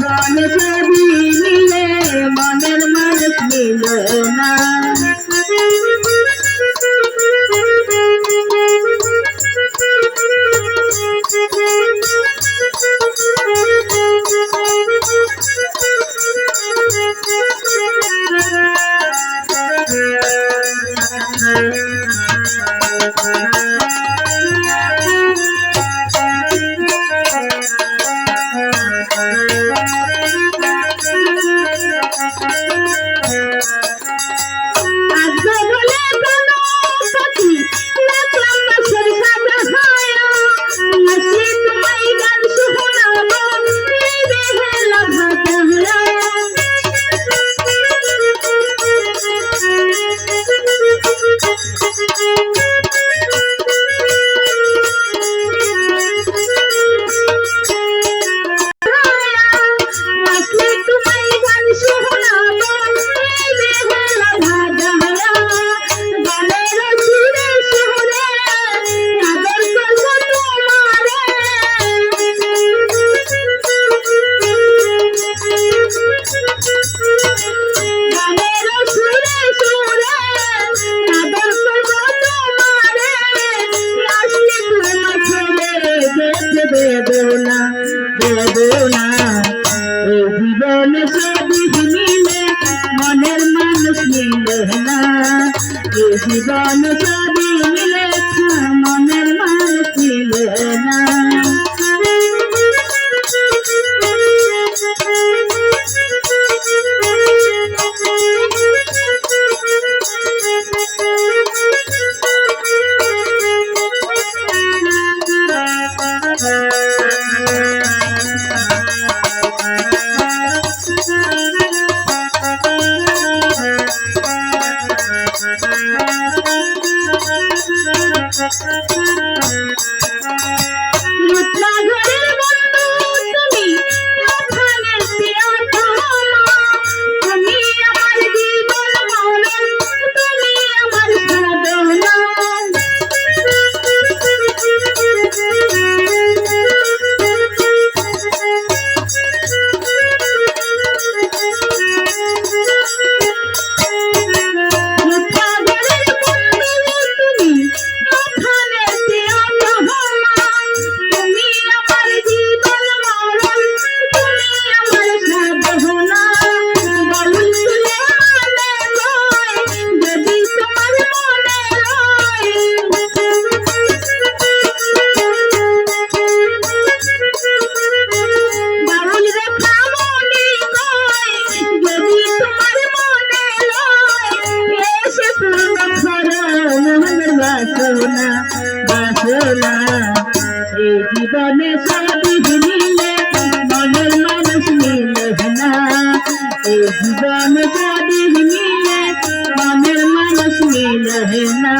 गान कभी मिले मनन मनस मिलो Thank you. Thank you. দেব না দেব না এ জীবন সবুজ মিলে মনের মানুষ ముత్రాజు জীবনে সাধু মিলে মনের মানুষ মিলে না এই জীবনে সাধু মিলে মনের মানুষ মিলে না